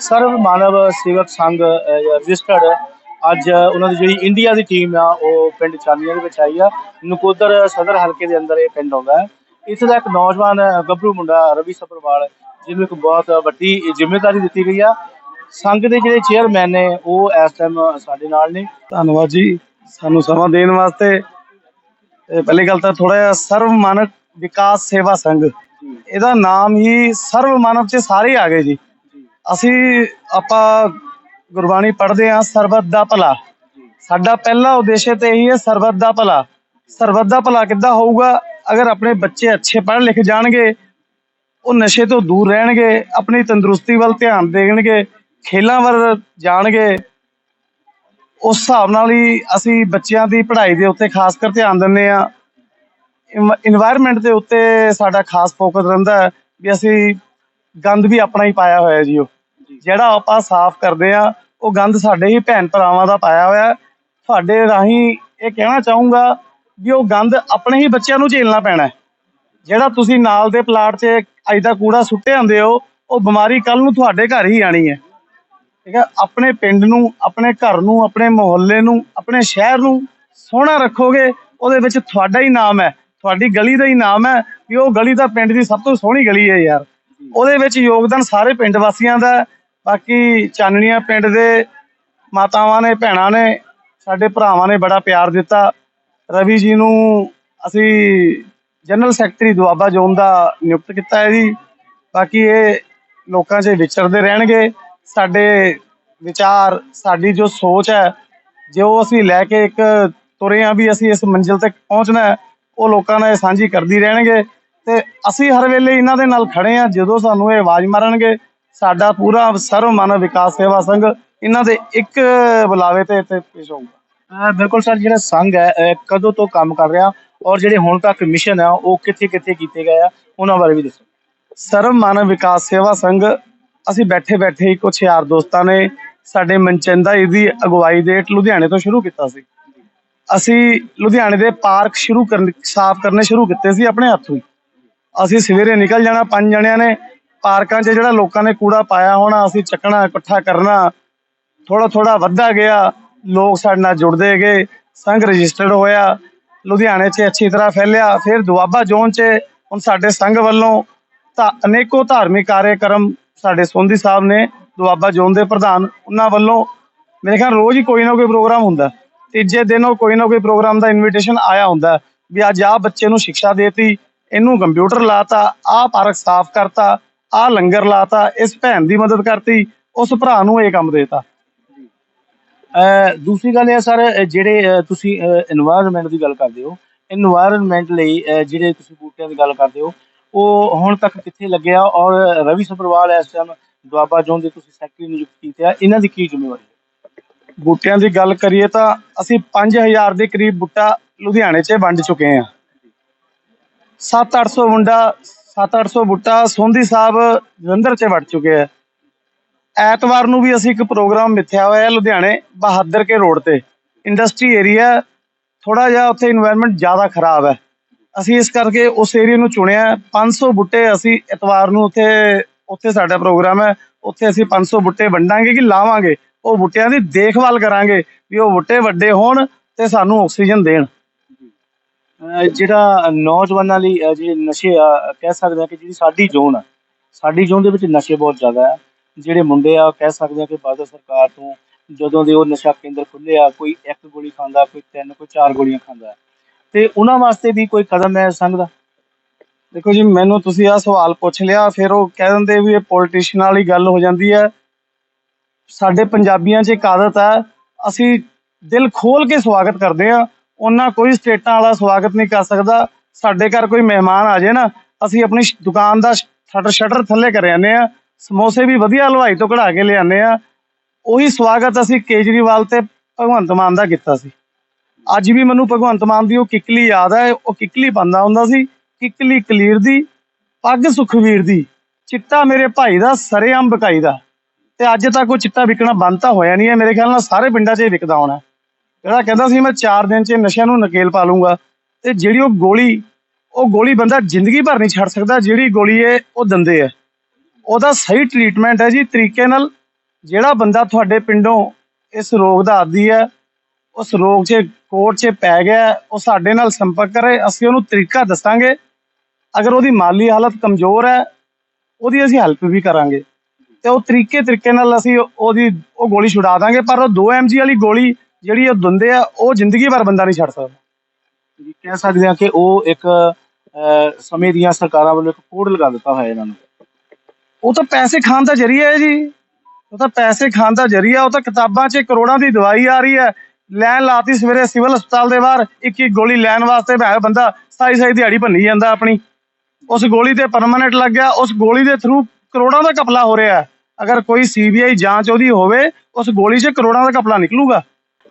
ਸਰਵ ਮਾਨਵ ਸੇਵਕ ਸੰਘ ਰਜਿਸਟਰਡ, ਅੱਜ ਉਹਨਾਂ ਦੀ ਜਿਹੜੀ ਇੰਡੀਆ ਦੀ ਟੀਮ ਆ, ਉਹ ਪਿੰਡ ਚਾਨੀਆਂ ਦੇ ਵਿੱਚ ਆਈ ਆ। ਨਕੋਦਰ ਸਦਰ ਹਲਕੇ ਦੇ ਅੰਦਰ ਇਹ ਪਿੰਡ ਆਉਂਦਾ ਹੈ। ਇੱਥੇ ਦਾ ਇੱਕ ਨੌਜਵਾਨ ਗੱਭਰੂ ਮੁੰਡਾ ਰਵੀ ਸਪਰਵਾਲ ਜਿਹਨੂੰ ਇੱਕ ਬਹੁਤ ਵੱਡੀ ਜ਼ਿੰਮੇਵਾਰੀ ਦਿੱਤੀ ਗਈ ਆ। ਸੰਘ ਦੇ ਜਿਹੜੇ ਚੇਅਰਮੈਨ ਨੇ, ਉਹ ਇਸ ਟਾਈਮ ਸਾਡੇ ਨਾਲ ਨੇ। ਧੰਨਵਾਦ ਜੀ ਸਾਨੂੰ ਸਮਾਂ ਦੇਣ ਵਾਸਤੇ। ਪਹਿਲੀ ਗੱਲ ਤਾਂ ਥੋੜਾ ਜਿਹਾ ਸਰਵ ਮਾਨਵ ਵਿਕਾਸ ਸੇਵਾ ਸੰਘ। ਇਹਦਾ ਨਾਮ ਹੀ ਸਰਵ ਮਾਨਵ ਚ ਸਾਰੇ ਆ ਗਏ ਜੀ। ਅਸੀਂ ਆਪਾਂ ਗੁਰਬਾਣੀ ਪੜ੍ਹਦੇ ਹਾਂ, ਸਰਬਤ ਦਾ ਭਲਾ। ਸਾਡਾ ਪਹਿਲਾ ਉਦੇਸ਼ ਤੇ ਇਹੀ ਹੈ ਸਰਬਤ ਦਾ ਭਲਾ। ਸਰਬਤ ਦਾ ਭਲਾ ਕਿੱਦਾਂ ਹੋਊਗਾ? ਅਗਰ ਆਪਣੇ ਬੱਚੇ ਅੱਛੇ ਪੜ੍ਹ ਲਿਖ ਜਾਣਗੇ ਉਹ ਨਸ਼ੇ ਤੋਂ ਦੂਰ ਰਹਿਣਗੇ ਆਪਣੀ ਤੰਦਰੁਸਤੀ ਵੱਲ ਧਿਆਨ ਦੇਣਗੇ ਖੇਲਾਂ ਵੱਲ ਜਾਣਗੇ ਉਸ ਹਿਸਾਬ ਨਾਲ ਹੀ ਅਸੀਂ ਬੱਚਿਆਂ ਦੀ ਪੜ੍ਹਾਈ ਦੇ ਉੱਤੇ ਖਾਸ ਕਰ ਧਿਆਨ ਦਿੰਦੇ ਆ ਇਨਵਾਇਰਨਮੈਂਟ ਦੇ ਉੱਤੇ ਸਾਡਾ ਖਾਸ ਫੋਕਸ ਰਹਿੰਦਾ ਹੈ ਵੀ ਅਸੀਂ ਗੰਦ ਵੀ ਆਪਣਾ ਹੀ ਪਾਇਆ ਹੋਇਆ ਜੀ ਉਹ। ਜਿਹੜਾ ਆਪਾਂ ਸਾਫ਼ ਕਰਦੇ ਆ ਉਹ ਗੰਦ ਸਾਡੇ ਹੀ ਭੈਣ ਭਰਾਵਾਂ ਦਾ ਪਾਇਆ ਹੋਇਆ। ਤੁਹਾਡੇ ਰਾਹੀਂ ਇਹ ਕਹਿਣਾ ਚਾਹੂੰਗਾ ਵੀ ਉਹ ਗੰਦ ਆਪਣੇ ਹੀ ਬੱਚਿਆਂ ਨੂੰ ਝੇਲਣਾ ਪੈਣਾ ਜਿਹੜਾ ਤੁਸੀਂ ਨਾਲ ਦੇ ਪਲਾਟ 'ਚ ਅੱਜ ਦਾ ਕੂੜਾ ਸੁੱਟੇ ਆਂਦੇ ਹੋ, ਉਹ ਬਿਮਾਰੀ ਕੱਲ ਨੂੰ ਤੁਹਾਡੇ ਘਰ ਹੀ ਆਣੀ ਹੈ। ਠੀਕ ਹੈ? ਆਪਣੇ ਪਿੰਡ ਨੂੰ, ਆਪਣੇ ਘਰ ਨੂੰ, ਆਪਣੇ ਮੁਹੱਲੇ ਨੂੰ, ਆਪਣੇ ਸ਼ਹਿਰ ਨੂੰ ਸੋਹਣਾ ਰੱਖੋਗੇ, ਉਹਦੇ ਵਿੱਚ ਤੁਹਾਡਾ ਹੀ ਨਾਮ ਹੈ। ਤੁਹਾਡੀ ਗਲੀ ਦਾ ਹੀ ਨਾਮ ਹੈ ਵੀ ਉਹ ਗਲੀ ਤਾਂ ਪਿੰਡ ਦੀ ਸਭ ਤੋਂ ਸੋਹਣੀ ਗਲੀ ਹੈ ਯਾਰ। ਉਹਦੇ ਵਿੱਚ ਯੋਗਦਾਨ ਸਾਰੇ ਪਿੰਡ ਵਾਸੀਆਂ ਦਾ ਬਾਕੀ ਚਾਨਣੀਆਂ ਪਿੰਡ ਦੇ ਮਾਤਾਵਾਂ ਨੇ, ਭੈਣਾਂ ਨੇ, ਸਾਡੇ ਭਰਾਵਾਂ ਨੇ ਬੜਾ ਪਿਆਰ ਦਿੱਤਾ। ਰਵੀ ਜੀ ਨੂੰ ਅਸੀਂ ਜਨਰਲ ਸੈਕਟਰੀ ਦੁਆਬਾ ਜ਼ੋਨ ਦਾ ਨਿਯੁਕਤ ਕੀਤਾ ਹੈ ਜੀ। ਬਾਕੀ ਇਹ ਲੋਕਾਂ 'ਚ ਵਿਚਰਦੇ ਰਹਿਣਗੇ। ਸਾਡੇ ਵਿਚਾਰ, ਸਾਡੀ ਜੋ ਸੋਚ ਹੈ, ਜੋ ਅਸੀਂ ਲੈ ਕੇ ਇੱਕ ਤੁਰੇ ਆ ਵੀ ਅਸੀਂ ਇਸ ਮੰਜ਼ਿਲ ਤੱਕ ਪਹੁੰਚਣਾ ਉਹ ਲੋਕਾਂ ਨਾਲ ਸਾਂਝੀ ਕਰਦੀ ਰਹਿਣਗੇ। ਤੇ ਅਸੀਂ ਹਰ ਵੇਲੇ ਇਹਨਾਂ ਦੇ ਨਾਲ ਖੜੇ ਆ, ਜਦੋਂ ਸਾਨੂੰ ਇਹ ਆਵਾਜ਼ ਮਾਰਨਗੇ, ਸਾਡਾ ਪੂਰਾ ਸਰਵ ਮਾਨਵ ਵਿਕਾਸ ਸੇਵਾ ਸੰਘ ਇਹਨਾਂ ਦੇ ਇੱਕ ਬੁਲਾਵੇ ਤੇ ਇੱਥੇ ਪੇਸ਼ ਹੋਊਗਾ। ਬਿਲਕੁਲ ਸਰ ਜਿਹੜਾ ਸੰਘ ਹੈ, ਅਹ ਕਦੋਂ ਤੋਂ ਕੰਮ ਕਰ ਰਿਹਾ ਔਰ ਜਿਹੜੇ ਹੁਣ ਤੱਕ ਮਿਸ਼ਨ ਆ ਉਹ ਕਿੱਥੇ ਕਿੱਥੇ ਕੀਤੇ ਗਏ ਆ, ਉਹਨਾਂ ਬਾਰੇ ਵੀ ਦੱਸੋ। ਸਰਵ ਮਾਨਵ ਵਿਕਾਸ ਸੇਵਾ ਸੰਘ, ਅਸੀਂ ਬੈਠੇ ਬੈਠੇ ਹੀ ਕੁਛ ਯਾਰ ਦੋਸਤਾਂ ਨੇ ਸਾਡੇ ਮਨਚੰਦਾ ਇਹਦੀ ਅਗਵਾਈ ਦੇ ਹੇਠ ਲੁਧਿਆਣੇ ਤੋਂ ਸ਼ੁਰੂ ਕੀਤਾ ਸੀ। ਅਸੀਂ ਲੁਧਿਆਣੇ ਦੇ ਪਾਰਕ ਸ਼ੁਰੂ ਕਰਨ, ਸਾਫ਼ ਕਰਨੇ ਸ਼ੁਰੂ ਕੀਤੇ ਸੀ ਆਪਣੇ ਹੱਥੋਂ ਹੀ। ਅਸੀਂ ਸਵੇਰੇ ਨਿਕਲ ਜਾਣਾ, ਪੰਜ ਜਣਿਆਂ ਨੇ ਪਾਰਕਾਂ 'ਚ ਜਿਹੜਾ ਲੋਕਾਂ ਨੇ ਕੂੜਾ ਪਾਇਆ ਹੋਣਾ, ਅਸੀਂ ਚੱਕਣਾ, ਇਕੱਠਾ ਕਰਨਾ ਥੋੜਾ ਥੋੜਾ ਵੱਧਦਾ ਗਿਆ ਲੋਕ ਸਾਡੇ ਨਾਲ ਜੁੜਦੇ ਗਏ ਸੰਘ ਰਜਿਸਟਰਡ ਹੋਇਆ, ਲੁਧਿਆਣੇ 'ਚ ਅੱਛੀ ਤਰ੍ਹਾਂ ਫੈਲਿਆ, ਫਿਰ ਦੁਆਬਾ ਜ਼ੋਨ 'ਚ ਹੁਣ ਸਾਡੇ ਸੰਘ ਵੱਲੋਂ ਤਾਂ ਅਨੇਕੋ ਧਾਰਮਿਕ ਕਾਰਜਕ੍ਰਮ ਸਾਡੇ ਸੋਂਦੀ ਸਾਹਿਬ ਨੇ, ਦੁਆਬਾ ਜ਼ੋਨ ਦੇ ਪ੍ਰਧਾਨ, ਉਹਨਾਂ ਵੱਲੋਂ, ਮੇਰੇ ਖਿਆਲ ਰੋਜ਼ ਹੀ ਕੋਈ ਨਾ ਕੋਈ ਪ੍ਰੋਗਰਾਮ ਹੁੰਦਾ। ਤੀਜੇ ਦਿਨ ਉਹ ਕੋਈ ਨਾ ਕੋਈ ਪ੍ਰੋਗਰਾਮ ਦਾ ਇਨਵੀਟੇਸ਼ਨ ਆਇਆ ਹੁੰਦਾ, ਵੀ ਅੱਜ ਆਹ ਬੱਚੇ ਨੂੰ ਸਿੱਖਿਆ ਦੇਤੀ, ਇਹਨੂੰ ਕੰਪਿਊਟਰ ਲਾਤਾ, ਆਹ ਪਾਰਕ ਸਾਫ਼ ਕਰਤਾ, ਆਹ ਲੰਗਰ ਲਾਤਾ, ਇਸ ਭੈਣ ਦੀ ਮਦਦ ਕਰਤੀ, ਉਸ ਭਰਾ ਨੂੰ ਇਹ ਕੰਮ ਦੇਤਾ। ਅਹ ਦੂਸਰੀ ਗੱਲ ਇਹ ਸਰ ਜਿਹੜੇ ਤੁਸੀਂ এনवायरमेंट ਦੀ ਗੱਲ ਕਰਦੇ ਹੋ এনवायरमेंट ਲਈ ਜਿਹੜੇ ਤੁਸੀਂ ਬੂਟਿਆਂ ਦੀ ਗੱਲ ਕਰਦੇ ਹੋ, ਉਹ ਹੁਣ ਤੱਕ ਕਿੱਥੇ ਲੱਗਿਆ ਔਰ ਰਵੀ ਸਪਰਵਾਲ ਇਸ ਟਾਈਮ ਦੁਆਬਾ ਜ਼ੋਨ ਦੇ ਤੁਸੀਂ ਸੈਕਟਰੀ ਨਿਯੁਕਤ ਕੀਤੇ ਆ, ਇਹਨਾਂ ਦੀ ਕੀ ਜ਼ਿੰਮੇਵਾਰੀ ਹੈ? ਬੂਟਿਆਂ ਦੀ ਗੱਲ ਕਰੀਏ ਤਾਂ ਅਸੀਂ 5000 ਦੇ ਕਰੀਬ ਬੂਟਾ ਲੁਧਿਆਣੇ 'ਚ ਵੰਡ ਚੁੱਕੇ ਆ 7-800 ਮੁੰਡਾ 7-800 ਬੂਟਾ ਸੋਂਦੀ ਸਾਹਿਬ ਜਲੰਧਰ 'ਚ ਵੜ ਚੁੱਕੇ ਆ। ਐਤਵਾਰ ਨੂੰ ਵੀ ਅਸੀਂ ਇੱਕ ਪ੍ਰੋਗਰਾਮ ਮਿੱਥਿਆ ਹੋਇਆ ਹੈ ਲੁਧਿਆਣੇ ਬਹਾਦਰ ਕੇ ਰੋਡ ਤੇ। ਇੰਡਸਟਰੀ ਏਰੀਆ ਥੋੜਾ ਜਿਹਾ ਉੱਥੇ এনवायरमेंट ਜ਼ਿਆਦਾ ਖਰਾਬ ਹੈ। ਅਸੀਂ ਇਸ ਕਰਕੇ ਉਸ ਏਰੀਆ ਨੂੰ ਚੁਣਿਆ। 500 ਬੁੱਟੇ ਅਸੀਂ ਐਤਵਾਰ ਨੂੰ ਉੱਥੇ ਉੱਥੇ ਸਾਡਾ ਪ੍ਰੋਗਰਾਮ ਹੈ। ਉੱਥੇ ਅਸੀਂ 500 ਬੁੱਟੇ ਵੰਡਾਂਗੇ ਕਿ ਲਾਵਾਂਗੇ। ਉਹ ਬੁੱਟਿਆਂ ਦੀ ਦੇਖਭਾਲ ਕਰਾਂਗੇ ਵੀ ਉਹ ਬੁੱਟੇ ਵੱਡੇ ਹੋਣ ਤੇ ਸਾਨੂੰ ਆਕਸੀਜਨ ਦੇਣ। ਜਿਹੜਾ ਨੌਜਵਾਨਾਂ ਲਈ ਜਿਹੜੇ ਨਸ਼ੇ ਆ ਕਹਿ ਸਕਦੇ ਆ ਕਿ ਜਿਹੜੀ ਸਾਡੀ ਜ਼ੋਨ ਆ, ਸਾਡੀ ਜ਼ੋਨ ਦੇ ਵਿੱਚ ਨਸ਼ੇ ਬਹੁਤ ਜ਼ਿਆਦਾ ਆ ਜਿਹੜੇ ਮੁੰਡੇ ਆ ਕਹਿ ਸਕਦੇ ਆ ਕਿ ਬਾਦਲ ਸਰਕਾਰ ਤੋਂ ਜਦੋਂ ਦੇ ਉਹ ਨਸ਼ਾ ਕੇਂਦਰ ਖੁੱਲੇ ਆ ਕੋਈ ਇੱਕ ਗੋਲੀ ਖਾਂਦਾ, ਕੋਈ ਤਿੰਨ, ਕੋਈ ਚਾਰ ਗੋਲੀਆਂ ਖਾਂਦਾ। ਤੇ ਉਹਨਾਂ ਵਾਸਤੇ ਵੀ ਕੋਈ ਕਦਮ ਹੈ ਸੰਘ ਦਾ? ਦੇਖੋ ਜੀ, ਮੈਨੂੰ ਤੁਸੀਂ ਆ ਸਵਾਲ ਪੁੱਛ ਲਿਆ, ਫਿਰ ਉਹ ਕਹਿ ਦਿੰਦੇ ਵੀ ਇਹ ਪੋਲੀਟੀਸ਼ੀਅਨ ਵਾਲੀ ਗੱਲ ਹੋ ਜਾਂਦੀ ਹੈ। ਸਾਡੇ ਪੰਜਾਬੀਆਂ 'ਚ ਇੱਕ ਆਦਤ ਹੈ, ਅਸੀਂ ਦਿਲ ਖੋਲ ਕੇ ਸਵਾਗਤ ਕਰਦੇ ਆ ਉਹਨਾਂ ਕੋਈ ਸਟੇਟਾਂ ਵਾਲਾ ਸਵਾਗਤ ਨਹੀਂ ਕਰ ਸਕਦਾ। ਸਾਡੇ ਘਰ ਕੋਈ ਮਹਿਮਾਨ ਆ ਜਾਏ ਨਾ, ਅਸੀਂ ਆਪਣੀ ਦੁਕਾਨ ਦਾ ਸ਼ਟਰ ਸ਼ਟਰ ਥੱਲੇ ਕਰ ਜਾਂਦੇ ਆ ਸਮੋਸੇ ਵੀ ਵਧੀਆ ਹਲਵਾਈ ਤੋਂ ਕਢਾ ਕੇ ਲਿਆਨੇ ਆ। ਉਹੀ ਸਵਾਗਤ ਅਸੀਂ ਕੇਜਰੀਵਾਲ ਤੇ ਭਗਵੰਤ ਮਾਨ ਦਾ ਕੀਤਾ ਸੀ। ਅੱਜ ਵੀ ਮੈਨੂੰ ਭਗਵੰਤ ਮਾਨ ਦੀ ਉਹ ਕਿੱਕਲੀ ਯਾਦ ਹੈ ਉਹ ਕਿੱਕਲੀ ਪਾਉਂਦਾ ਹੁੰਦਾ ਸੀ, ਕਿੱਕਲੀ ਕਲੀਰ ਦੀ, ਪੱਗ ਸੁਖਵੀਰ ਦੀ, ਚਿੱਟਾ ਮੇਰੇ ਭਾਈ ਦਾ, ਸਰੇਆਮ ਬਕਾਈ ਦਾ। ਤੇ ਅੱਜ ਤੱਕ ਉਹ ਚਿੱਟਾ ਵਿਕਣਾ ਬੰਦ ਤਾਂ ਹੋਇਆ ਨਹੀਂ ਹੈ, ਮੇਰੇ ਖਿਆਲ ਨਾਲ ਸਾਰੇ ਪਿੰਡਾਂ 'ਚ ਇਹ ਵਿਕਦਾ ਹੋਣਾ। ਜਿਹੜਾ ਕਹਿੰਦਾ ਸੀ, ਮੈਂ 4 ਦਿਨ 'ਚ ਨਸ਼ਿਆਂ ਨੂੰ ਨਕੇਲ ਪਾ ਲੂੰਗਾ। ਤੇ ਜਿਹੜੀ ਉਹ ਗੋਲੀ ਉਹ ਗੋਲੀ ਬੰਦਾ ਜ਼ਿੰਦਗੀ ਭਰ ਨਹੀਂ ਛੱਡ ਸਕਦਾ, ਜਿਹੜੀ ਗੋਲੀ ਇਹ ਉਹ ਦੰਦੇ ਆ। ਉਹਦਾ ਸਹੀ ਟ੍ਰੀਟਮੈਂਟ ਹੈ ਜੀ, ਤਰੀਕੇ ਨਾਲ ਜਿਹੜਾ ਬੰਦਾ ਤੁਹਾਡੇ ਪਿੰਡੋਂ ਇਸ ਰੋਗ ਦਾ ਆਦੀ ਹੈ, ਉਸ ਰੋਗ 'ਚ ਕੋਟ 'ਚ ਪੈ ਗਿਆ, ਉਹ ਸਾਡੇ ਨਾਲ ਸੰਪਰਕ ਕਰੇ, ਅਸੀਂ ਉਹਨੂੰ ਤਰੀਕਾ ਦੱਸਾਂਗੇ। ਅਗਰ ਉਹਦੀ ਮਾਲੀ ਹਾਲਤ ਕਮਜ਼ੋਰ ਹੈ, ਉਹਦੀ ਅਸੀਂ ਹੈਲਪ ਵੀ ਕਰਾਂਗੇ। ਤੇ ਉਹ ਤਰੀਕੇ ਤਰੀਕੇ ਨਾਲ ਅਸੀਂ ਉਹਦੀ, ਉਹ ਗੋਲੀ ਛੁਡਾ ਦਾਂਗੇ, ਪਰ ਉਹ 2 mg ਵਾਲੀ ਗੋਲੀ ਜਿਹੜੀ ਉਹ ਦਿੰਦੇ ਆ, ਉਹ ਜ਼ਿੰਦਗੀ ਭਰ ਬੰਦਾ ਨਹੀਂ ਛੱਡ ਸਕਦਾ। ਕਹਿ ਸਕਦੇ ਹਾਂ ਕਿ ਉਹ ਇੱਕ ਸਮੇਂ ਦੀਆਂ ਸਰਕਾਰਾਂ ਵੱਲੋਂ ਇੱਕ ਕੋਡ ਲਗਾ ਦਿੱਤਾ ਹੋਇਆ ਇਹਨਾਂ ਨੂੰ। ਉਹ ਤਾਂ ਪੈਸੇ ਖਾਣ ਦਾ ਜਰੀਆ ਹੈ ਜੀ। ਉਹ ਤਾਂ ਪੈਸੇ ਖਾਣ ਦਾ ਜਰੀਆ ਉਹ ਤਾਂ ਕਿਤਾਬਾਂ 'ਚ ਕਰੋੜਾਂ ਦੀ ਦਵਾਈ ਆ ਰਹੀ ਹੈ। ਲੈਣ ਲਾਤੀ ਸਵੇਰੇ ਸਿਵਲ ਹਸਪਤਾਲ ਦੇ ਬਾਹਰ ਇੱਕ ਇੱਕ ਗੋਲੀ ਲੈਣ ਵਾਸਤੇ ਭਾਵੇਂ ਬੰਦਾ ਸਾਈ ਸਾਈ ਦਿਹਾੜੀ ਭੰਨੀ ਜਾਂਦਾ ਆਪਣੀ। ਉਸ ਗੋਲੀ ਤੇ ਪਰਮਾਨੈਂਟ ਲੱਗ ਗਿਆ। ਉਸ ਗੋਲੀ ਦੇ ਥਰੂ ਕਰੋੜਾਂ ਦਾ ਘਪਲਾ ਹੋ ਰਿਹਾ ਹੈ। ਅਗਰ ਕੋਈ ਸੀਬੀਆਈ ਜਾਂਚ ਉਹਦੀ ਹੋਵੇ ਉਸ ਗੋਲੀ 'ਚ ਕਰੋੜਾਂ ਦਾ ਘਪਲਾ ਨਿਕਲੂਗਾ।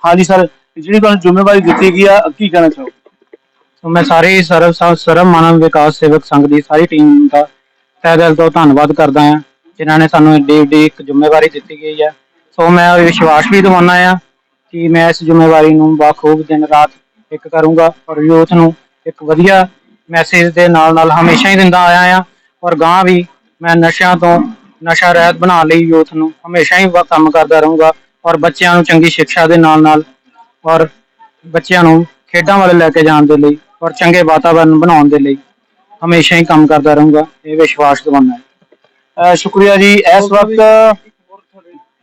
ਹਾਂਜੀ ਸਰ ਜਿਹੜੀ ਤੁਹਾਨੂੰ ਜ਼ਿੰਮੇਵਾਰੀ ਦਿੱਤੀ ਗਈ ਆ ਕੀ ਕਹਿਣਾ ਚਾਹੋ ਮੈਂ ਸਾਰੇ ਸਰਵ ਸਰਵ ਮਾਨਵ ਵਿਕਾਸ ਸੇਵਕ ਸੰਘ ਦੀ ਸਾਰੀ ਟੀਮ ਦਾ ਤਹਿ ਦਿਲ ਤੋਂ ਧੰਨਵਾਦ ਕਰਦਾ ਹਾਂ, ਜਿਨ੍ਹਾਂ ਨੇ ਸਾਨੂੰ ਏਡੀ ਏਡੀ ਇੱਕ ਜ਼ਿੰਮੇਵਾਰੀ ਦਿੱਤੀ ਗਈ ਹੈ। ਸੋ ਮੈਂ ਵਿਸ਼ਵਾਸ ਵੀ ਦਿਵਾਉਣਾ ਆ ਕਿ ਮੈਂ ਇਸ ਜ਼ਿੰਮੇਵਾਰੀ ਨੂੰ ਬਾਖੂਬ ਦਿਨ ਰਾਤ ਇੱਕ ਕਰੂੰਗਾ ਔਰ ਯੂਥ ਨੂੰ ਇੱਕ ਵਧੀਆ ਮੈਸੇਜ ਦੇ ਨਾਲ ਨਾਲ ਹਮੇਸ਼ਾ ਹੀ ਦਿੰਦਾ ਆਇਆ ਆ ਔਰ ਗਾਂ ਵੀ ਮੈਂ ਨਸ਼ਿਆਂ ਤੋਂ ਨਸ਼ਾ ਰਹਿਤ ਬਣਾਉਣ ਲਈ ਯੂਥ ਨੂੰ ਹਮੇਸ਼ਾ ਹੀ ਕੰਮ ਕਰਦਾ ਰਹੂੰਗਾ ਔਰ ਬੱਚਿਆਂ ਨੂੰ ਚੰਗੀ ਸਿੱਖਿਆ ਦੇ ਨਾਲ ਨਾਲ ਔਰ ਬੱਚਿਆਂ ਨੂੰ ਖੇਡਾਂ ਵੱਲ ਲੈ ਕੇ ਜਾਣ ਦੇ ਲਈ ਔਰ ਚੰਗੇ ਵਾਤਾਵਰਣ ਬਣਾਉਣ ਦੇ ਲਈ। ਹਮੇਸ਼ਾ ਹੀ ਕੰਮ ਕਰਦਾ ਰਹੂੰਗਾ ਇਹ ਵਿਸ਼ਵਾਸ ਦਿਵਾਉਣਾ ਹੈ। ਸ਼ੁਕਰੀਆ ਜੀ ਇਸ ਵਕਤ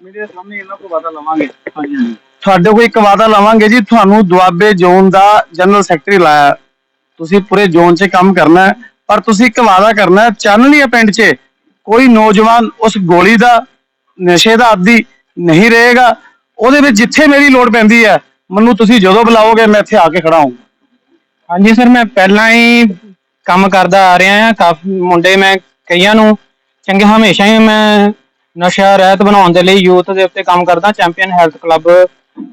ਮੇਰੇ ਸਾਹਮਣੇ ਇਹਨਾਂ ਕੋਲ ਵਾਦਾ ਲਵਾਂਗੇ। ਹਾਂਜੀ ਹਾਂਜੀ। ਤੁਹਾਡੇ ਕੋਲ ਇੱਕ ਵਾਦਾ ਲਵਾਂਗੇ ਜੀ ਤੁਹਾਨੂੰ ਦੁਆਬੇ ਜ਼ੋਨ ਦਾ ਜਨਰਲ ਸੈਕਟਰੀ ਲਾਇਆ। ਤੁਸੀਂ ਪੂਰੇ ਜ਼ੋਨ 'ਚ ਕੰਮ ਕਰਨਾ ਹੈ ਪਰ ਤੁਸੀਂ ਇੱਕ ਵਾਦਾ ਕਰਨਾ ਹੈ ਚਾਨਣੀਆ ਪਿੰਡ 'ਚ ਕੋਈ ਨੌਜਵਾਨ ਉਸ ਗੋਲੀ ਦਾ ਨਸ਼ੇ ਦਾ ਆਦੀ ਨਹੀਂ ਰਹੇਗਾ। ਉਹਦੇ ਵਿੱਚ ਜਿੱਥੇ ਮੇਰੀ ਲੋੜ ਪੈਂਦੀ ਹੈ ਮੈਨੂੰ ਤੁਸੀਂ ਜਦੋਂ ਬੁਲਾਓਗੇ ਮੈਂ ਇੱਥੇ ਆ ਕੇ ਖੜਾ ਹਾਂ ਹਾਂਜੀ ਸਰ ਮੈਂ ਪਹਿਲਾਂ ਹੀ ਕੰਮ ਕਰਦਾ ਆ ਰਿਹਾ ਹਾਂ। ਕਾਫੀ, ਮੁੰਡੇ ਮੈਂ ਕਈਆਂ ਨੂੰ ਚੰਗੇ, ਹਮੇਸ਼ਾ ਹੀ ਮੈਂ ਨਸ਼ਾ ਰਹਿਤ ਬਣਾਉਣ ਦੇ ਲਈ ਯੂਥ ਦੇ ਉੱਤੇ ਕੰਮ ਕਰਦਾ। ਚੈਂਪੀਅਨ ਹੈਲਥ ਕਲੱਬ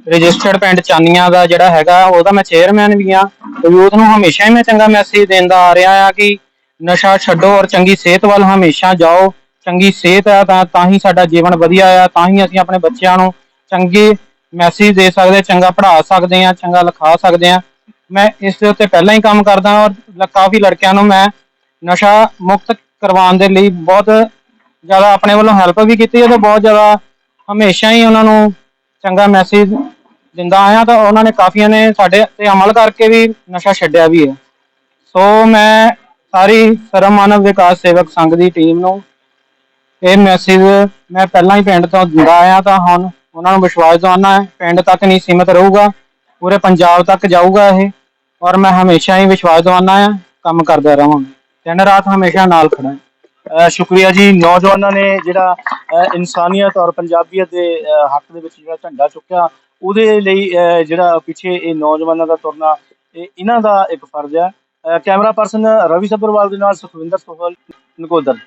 ਰਜਿਸਟਰਡ ਪਿੰਡ ਚਾਨੀਆਂ ਦਾ ਜਿਹੜਾ ਹੈਗਾ, ਉਹਦਾ ਮੈਂ ਚੇਅਰਮੈਨ ਵੀ ਆ ਤੇ ਯੂਥ ਨੂੰ ਹਮੇਸ਼ਾ ਹੀ ਮੈਂ ਚੰਗਾ ਮੈਸੇਜ ਦਿੰਦਾ ਆ ਰਿਹਾ ਆ ਕਿ ਨਸ਼ਾ ਛੱਡੋ ਔਰ ਚੰਗੀ ਸਿਹਤ ਵੱਲ ਹਮੇਸ਼ਾ ਜਾਓ। ਚੰਗੀ ਸਿਹਤ ਆ ਤਾਂ ਤਾਂ ਹੀ ਸਾਡਾ ਜੀਵਨ ਵਧੀਆ ਆ, ਤਾਂ ਹੀ ਅਸੀਂ ਆਪਣੇ ਬੱਚਿਆਂ ਨੂੰ ਚੰਗੇ ਮੈਸੇਜ ਦੇ ਸਕਦੇ, ਚੰਗਾ ਪੜ੍ਹਾ ਸਕਦੇ ਆ ਚੰਗਾ ਲਿਖਾ ਸਕਦੇ ਆ ਮੈਂ ਇਸ ਦੇ ਉੱਤੇ ਪਹਿਲਾਂ ਹੀ ਕੰਮ ਕਰਦਾ ਔਰ ਲ- ਕਾਫੀ ਲੜਕਿਆਂ ਨੂੰ ਮੈਂ ਨਸ਼ਾ ਮੁਕਤ ਕਰਵਾਉਣ ਦੇ ਲਈ ਬਹੁਤ ਜ਼ਿਆਦਾ ਆਪਣੇ ਵੱਲੋਂ ਹੈਲਪ ਵੀ ਕੀਤੀ ਹੈ ਤੇ ਬਹੁਤ ਜ਼ਿਆਦਾ ਹਮੇਸ਼ਾ ਹੀ ਉਹਨਾਂ ਨੂੰ ਚੰਗਾ ਮੈਸੇਜ ਦਿੰਦਾ ਆਇਆ ਤਾਂ ਉਹਨਾਂ ਨੇ ਕਾਫੀਆਂ ਨੇ ਸਾਡੇ ਤੇ ਅਮਲ ਕਰਕੇ ਵੀ ਨਸ਼ਾ ਛੱਡਿਆ ਵੀ ਹੈ। ਸੋ ਮੈਂ ਸਾਰੀ ਸਰਵ ਮਾਨਵ ਵਿਕਾਸ ਸੇਵਕ ਸੰਘ ਦੀ ਟੀਮ ਨੂੰ ਇਹ ਮੈਸੇਜ ਮੈਂ ਪਹਿਲਾਂ ਹੀ ਪਿੰਡ ਤੋਂ ਦਿੰਦਾ ਆਇਆ ਤਾਂ ਹੁਣ ਉਹਨਾਂ ਨੂੰ ਵਿਸ਼ਵਾਸ ਦਿਵਾਉਣਾ ਹੈ, ਪਿੰਡ ਤੱਕ ਨਹੀਂ ਸੀਮਿਤ ਰਹੂਗਾ। ਪੂਰੇ ਪੰਜਾਬ ਤੱਕ ਜਾਊਗਾ ਇਹ ਔਰ ਮੈਂ ਹਮੇਸ਼ਾ ਹੀ ਵਿਸ਼ਵਾਸ ਦਿਵਾਉਣਾ ਆ ਕੰਮ ਕਰਦਾ ਰਹਾਂਗਾ। ਦਿਨ ਰਾਤ ਹਮੇਸ਼ਾ ਨਾਲ ਖੜਾ ਹਾਂ। ਸ਼ੁਕਰੀਆ ਜੀ, ਨੌਜਵਾਨਾਂ ਨੇ ਜਿਹੜਾ ਇਨਸਾਨੀਅਤ ਔਰ ਪੰਜਾਬੀਅਤ ਦੇ ਹੱਕ ਦੇ ਵਿੱਚ ਜਿਹੜਾ ਝੰਡਾ ਚੁੱਕਿਆ, ਉਹਦੇ ਲਈ ਜਿਹੜਾ ਪਿੱਛੇ ਇਹ ਨੌਜਵਾਨਾਂ ਦਾ ਤੁਰਨਾ, ਇਹ ਇਹਨਾਂ ਦਾ ਇੱਕ ਫਰਜ਼ ਹੈ। ਕੈਮਰਾ ਪਰਸਨ ਰਵੀ ਸੱਭਰਵਾਲ ਦੇ ਨਾਲ ਸੁਖਵਿੰਦਰ ਸੋਹਲ, ਨਕੋਦਰ।